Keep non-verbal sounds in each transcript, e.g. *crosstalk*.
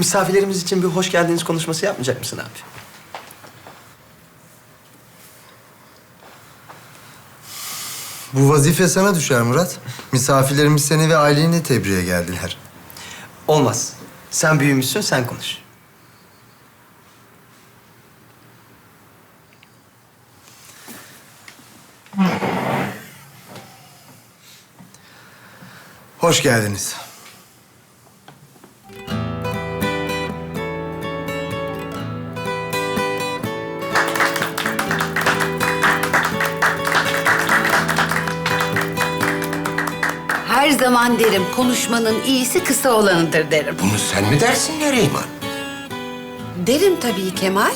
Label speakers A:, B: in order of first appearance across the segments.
A: Misafirlerimiz için bir hoş geldiniz konuşması yapmayacak mısın abi?
B: Bu vazife sana düşer Murat. Misafirlerimiz seni ve aileni tebriğe geldiler.
A: Olmaz. Sen büyümüşsün, sen konuş.
B: Hoş geldiniz.
C: Zaman derim konuşmanın iyisi kısa olanıdır derim.
D: Bunu sen mi dersin Neriman?
C: Derim tabii Kemal.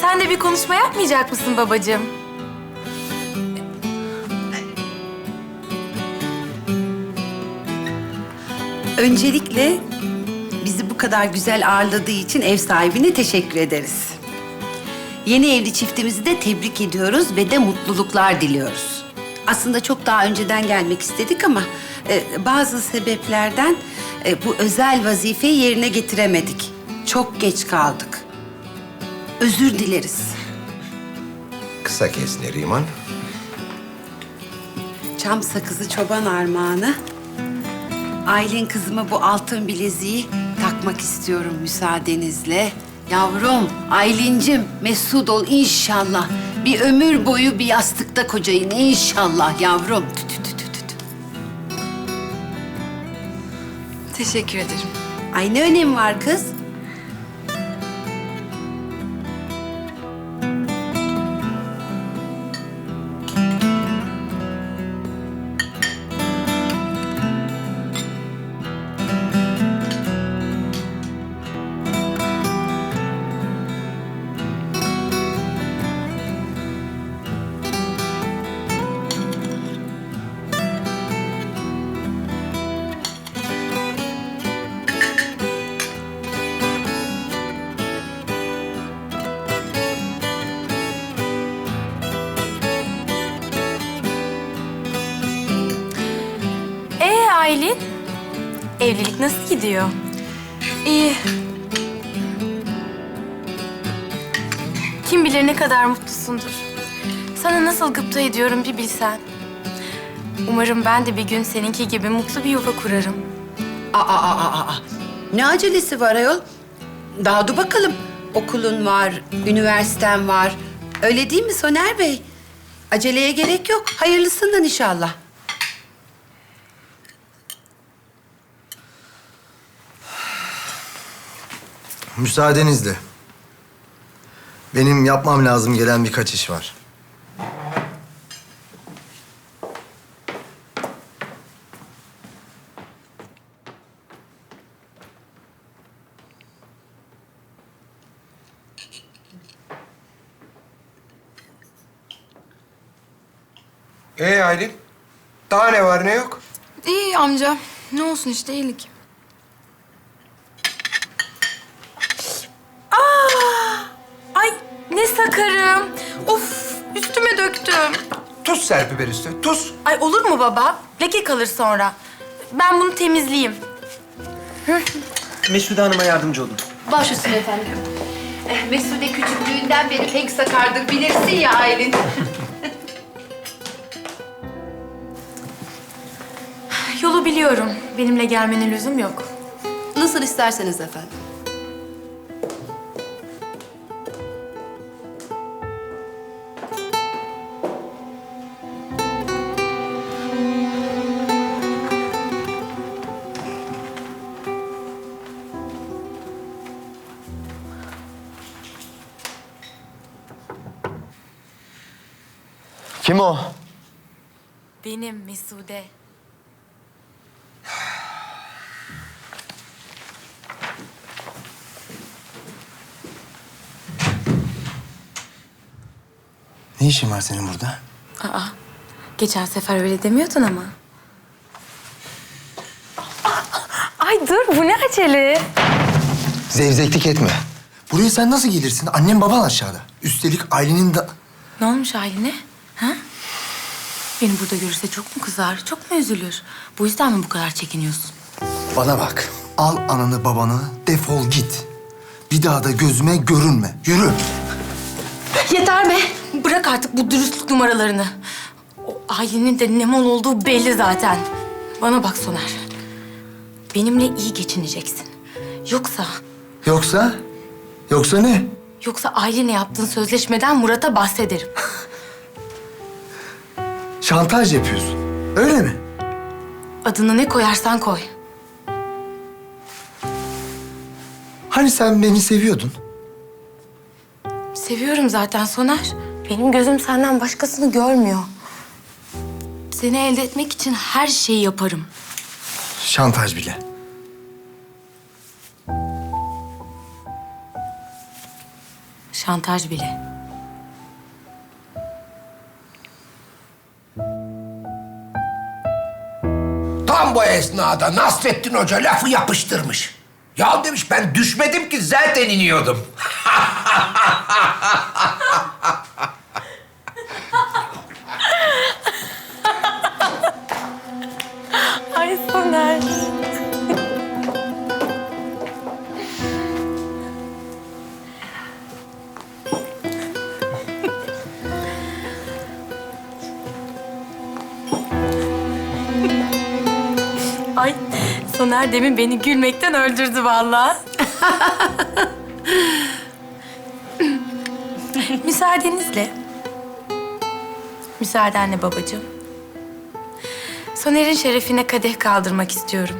E: Sen de bir konuşma yapmayacak mısın babacığım?
C: Öncelikle bizi bu kadar güzel ağırladığı için ev sahibine teşekkür ederiz. Yeni evli çiftimizi de tebrik ediyoruz ve de mutluluklar diliyoruz. Aslında çok daha önceden gelmek istedik ama e, bazı sebeplerden e, bu özel vazifeyi yerine getiremedik. Çok geç kaldık. Özür dileriz.
D: Kısa kes Neriman.
C: Çam sakızı çoban armağanı. Aylin kızıma bu altın bileziği takmak istiyorum müsaadenizle. Yavrum, Aylin'cim mesut ol inşallah. Bir ömür boyu bir yastıkta kocayın inşallah yavrum. Tü tü tü tü tü.
E: Teşekkür ederim.
C: Ay ne önemi var kız?
E: Aylin? Evlilik nasıl gidiyor? İyi. Kim bilir ne kadar mutlusundur. Sana nasıl gıpta ediyorum bir bilsen. Umarım ben de bir gün seninki gibi mutlu bir yuva kurarım.
C: Aa, aa, aa, aa. Ne acelesi var ayol? Daha dur bakalım. Okulun var, üniversiten var. Öyle değil mi Soner Bey? Aceleye gerek yok. Hayırlısından inşallah.
B: Müsaadenizle. Benim yapmam lazım gelen birkaç iş var.
D: Ee Aylin? Daha ne var ne yok?
E: İyi amca. Ne olsun işte iyilik. Aa! Ay ne sakarım. Of üstüme döktüm.
D: Tuz serpi ver üstüne, tuz.
E: Ay olur mu baba? Leke kalır sonra. Ben bunu temizleyeyim.
A: Mesude Hanım'a yardımcı olun.
C: Baş üstüne efendim. Eh, Mesude küçüklüğünden beri pek sakardır. Bilirsin ya Aylin. *laughs*
E: Yolu biliyorum. Benimle gelmene lüzum yok.
C: Nasıl isterseniz efendim.
A: Kim o?
E: Benim Mesude.
B: Ne işin var senin burada?
E: Aa, geçen sefer öyle demiyordun ama. Ay dur, bu ne acele?
B: Zevzeklik etme. Buraya sen nasıl gelirsin? Annem baban aşağıda. Üstelik ailenin da...
E: Ne olmuş haline? Ha? Beni burada görürse çok mu kızar, çok mu üzülür? Bu yüzden mi bu kadar çekiniyorsun?
B: Bana bak. Al ananı babanı, defol git. Bir daha da gözüme görünme. Yürü.
E: Yeter be. Bırak artık bu dürüstlük numaralarını. O ailenin de ne mal olduğu belli zaten. Bana bak Soner. Benimle iyi geçineceksin. Yoksa,
B: Yoksa? Yoksa ne?
E: yoksa ailenle yaptığın sözleşmeden Murat'a bahsederim. *laughs*
B: Şantaj yapıyorsun. Öyle mi?
E: Adını ne koyarsan koy.
B: Hani sen beni seviyordun?
E: Seviyorum zaten Soner. Benim gözüm senden başkasını görmüyor. Seni elde etmek için her şeyi yaparım.
B: Şantaj bile.
E: Şantaj bile.
D: Tam bu esnada Nasrettin Hoca lafı yapıştırmış. Ya demiş ben düşmedim ki zaten iniyordum.
E: Ay Soner. Soner demin beni gülmekten öldürdü vallahi. *laughs* Müsaadenizle. Müsaadenle babacığım. Soner'in şerefine kadeh kaldırmak istiyorum.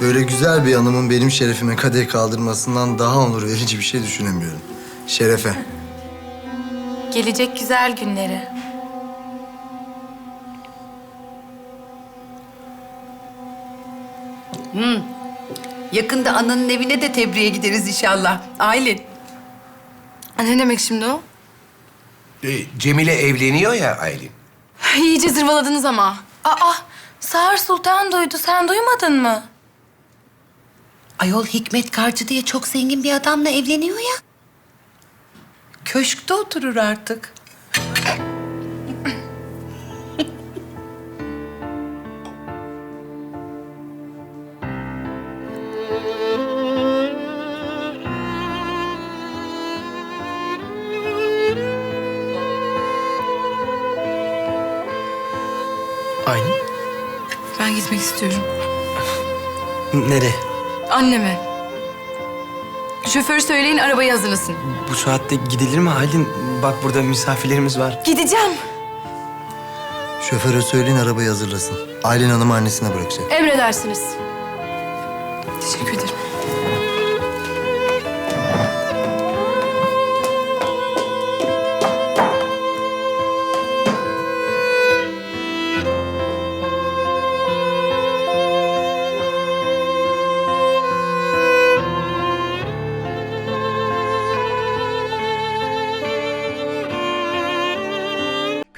B: Böyle güzel bir hanımın benim şerefime kadeh kaldırmasından daha onur verici bir şey düşünemiyorum. Şerefe.
E: Gelecek güzel günleri.
C: Yakında ananın evine de tebriğe gideriz inşallah. Aylin.
E: Ne demek şimdi o?
D: Ee, Cemile evleniyor ya Aylin. *laughs*
E: İyice zırvaladınız ama. Aa, Sağır Sultan duydu. Sen duymadın mı?
C: Ayol Hikmet Karcı diye çok zengin bir adamla evleniyor ya. Köşkte oturur artık.
A: Aylin.
F: Ben gitmek istiyorum.
A: Nereye?
F: Anneme. Şoför söyleyin arabayı hazırlasın.
A: Bu saatte gidilir mi Aylin? Bak burada misafirlerimiz var.
E: Gideceğim.
B: Şoföre söyleyin arabayı hazırlasın. Aylin Hanım annesine bırakacak.
F: Emredersiniz. Teşekkür ederim.